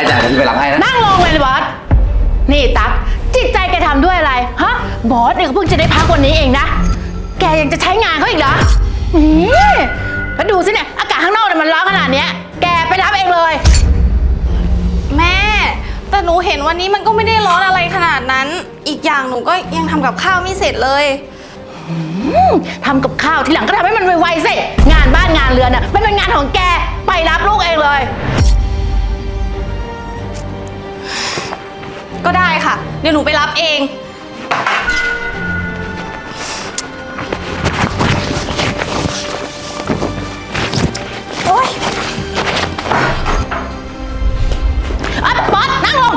ได้จ้ะเดี๋ยวพี่ไปรับให้นะ นั่งลงเลยบอส นี่ตั๊กจิตใจแกทำด้วยอะไร ฮะ บอสเนี่ยก็เพิ่งจะได้พักวันนี้เองนะ แกยังจะใช้งานเขาอีกเหรออืมแล้วดูสิเนี่ย อากาศข้างนอกเนี่ยมันร้อนขนาดเนี้ย แกไปรับเองเลย แม่ แต่หนูเห็นวันนี้มันก็ไม่ได้ร้อนอะไรขนาดนั้น อีกอย่างหนูก็ยังทำกับข้าวไม่เสร็จเลยทำกับข้าวทีหลังก็ทำให้มันไวๆสิ งานบ้านงานเรือนน่ะ มันเป็นงานของแก ไปรับลูกเองเลย ก็ได้ค่ะ เดี๋ยวหนูไปรับเอง โอ๊ยอะบอสนั่งลง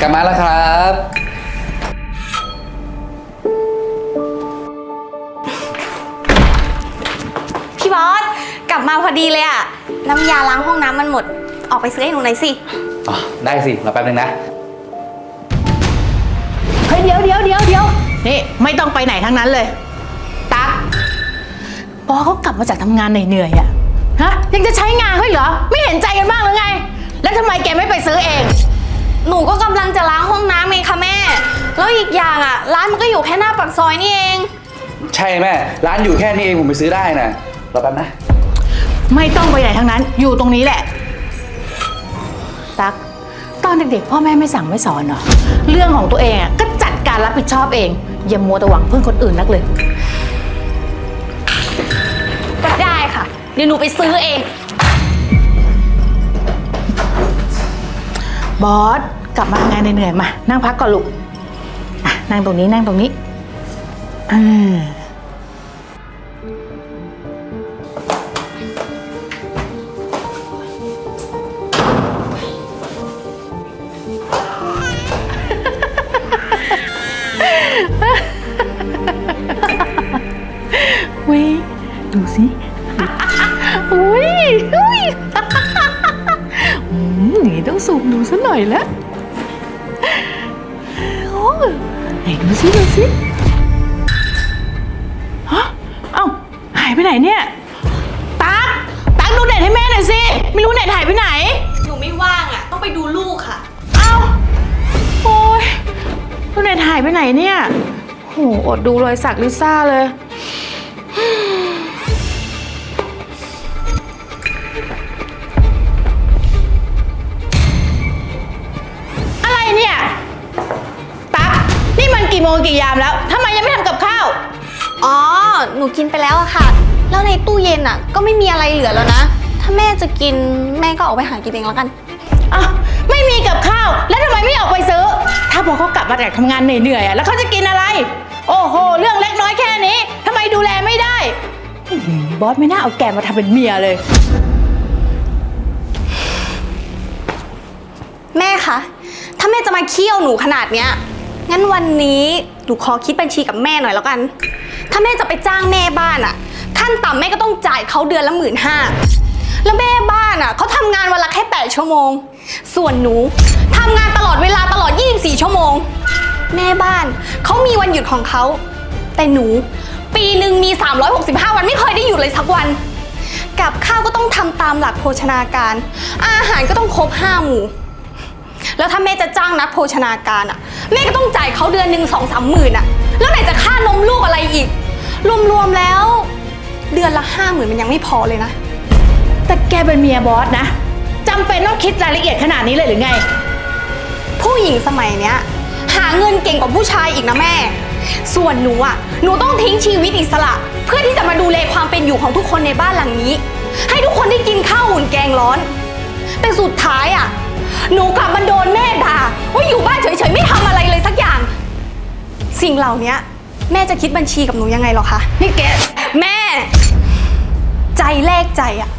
กลับมาแล้วครับ ลับมาพอดีเลยอะน้ำยาล้างห้องน้ำมันหมด ออกไปซื้อให้หนูหน่อยสิ อ๋อได้สิรอแป๊บนึงนะ เฮ้ยเดี๋ยวเดี๋ยวเดี๋ยวเดี๋ยวนี่ไม่ต้องไปไหนทั้งนั้นเลย ตั๊กพอเขากลับมาจากทำงานเหนื่อยๆอะฮะยังจะใช้งานเขาอีกเหรอ ไม่เห็นใจกันบ้างหรือไง แล้วทำไมแกไม่ไปซื้อเอง หนูก็กำลังจะล้างห้องน้ำเองค่ะแม่ แล้วอีกอย่างอะร้านมันก็อยู่แค่หน้าปากซอยนี่เอง ใช่แม่ ร้านอยู่แค่นี้เองผมไปซื้อได้นะรอแป๊บนะ ไม่ต้องไปไหนทั้งนั้น อยู่ตรงนี้แหละ ตัก ตอนเด็กๆ พ่อแม่ไม่สั่งไม่สอนเหรอ เรื่องของตัวเองอะก็จัดการรับผิดชอบเอง อย่ามัวแต่หวังพึ่งคนอื่นนักเลย ก็ได้ค่ะ เดี๋ยวหนูไปซื้อเอง บอส กลับมาทำงานเหนื่อยๆมา นั่งพักก่อนลูกอะนั่งตรงนี้นั่งตรงนี้อ่า อย่างนี้ต้องสูบดูสักหน่อยแล้วโอ้ไหนดูสิดูสิฮะเอ้าหายไปไหนเนี่ยตั๊กตั๊กดูเน็ตให้แม่หน่อยสิ ไม่รู้เน็ตหายไปไหน หนูไม่ว่างอะต้องไปดูลูกค่ะ เอ้าโอ้ยดูเน็ตหายไปไหนเนี่ยโหอดดูรอยสักลิซ่าเลย งกี่ยามแล้วทำไมยังไม่ทำกับข้าว อ๋อ หนูกินไปแล้วอะค่ะ แล้วในตู้เย็นอะก็ไม่มีอะไรเหลือแล้วนะ ถ้าแม่จะกินแม่ก็ออกไปหากินเองแล้วกันอะไม่มีกับข้าว แล้วทำไมไม่ออกไปซื้อ ถ้าพอเขากลับมาจากทำงานเหนื่อยๆอะแล้วเขาจะกินอะไร โอ้โห เรื่องเล็กน้อยแค่นี้ทำไมดูแลไม่ได้อื้อหือบอสไม่น่าเอาแกมาทำเป็นเมียเลย แม่คะ ถ้าแม่จะมาเคี่ยวหนูขนาดเนี้ย งั้นวันนี้หนูขอคิดบัญชีกับแม่หน่อยแล้วกัน ถ้าแม่จะไปจ้างแม่บ้านอะขั้นต่ำแม่ก็ต้องจ่ายเขาเดือนละหมื่นห้าแล้วแม่บ้านอะเขาทำงานวันละแค่ 8 ชั่วโมง ส่วนหนูทำงานตลอดเวลาตลอด 24 ชั่วโมง แม่บ้านเขามีวันหยุดของเขา แต่หนูปีหนึ่งมี 365 วันไม่เคยได้หยุดเลยสักวัน กับข้าวก็ต้องทำตามหลักโภชนาการ อาหารก็ต้องครบห้าหมู่ แล้วถ้าแม่จะจ้างนักโภชนาการอะ แม่ก็ต้องจ่ายเขาเดือนหนึ่งสองสามหมื่นอะ แล้วไหนจะค่านมลูกอะไรอีก รวมๆแล้ว เดือนละห้าหมื่นมันยังไม่พอเลยนะ แต่แกเป็นเมียบอสนะจำเป็นต้องคิดรายละเอียดขนาดนี้เลยหรือไง ผู้หญิงสมัยเนี้ย หาเงินเก่งกว่าผู้ชายอีกนะแม่ ส่วนหนูอะ หนูต้องทิ้งชีวิตอิสระ เพื่อที่จะมาดูแลความเป็นอยู่ของทุกคนในบ้านหลังนี้ ให้ทุกคนได้กินข้าวอุ่นแกงร้อน แต่สุดท้ายอะ หนูกลับมาโดนแม่ด่าว่าอยู่บ้านเฉยๆไม่ทำอะไรเลยสักอย่าง สิ่งเหล่านี้แม่จะคิดบัญชีกับหนูยังไงหรอคะนี่แกแม่ ใจแลกใจอะ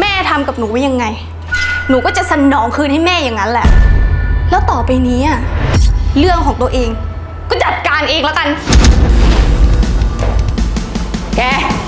แม่ทำกับหนูไว้ยังไง หนูก็จะสนองคืนให้แม่อย่างนั้นแหละ แล้วต่อไปนี้อะเรื่องของตัวเอง ก็จัดการเองแล้วกัน แกอืมอืมแก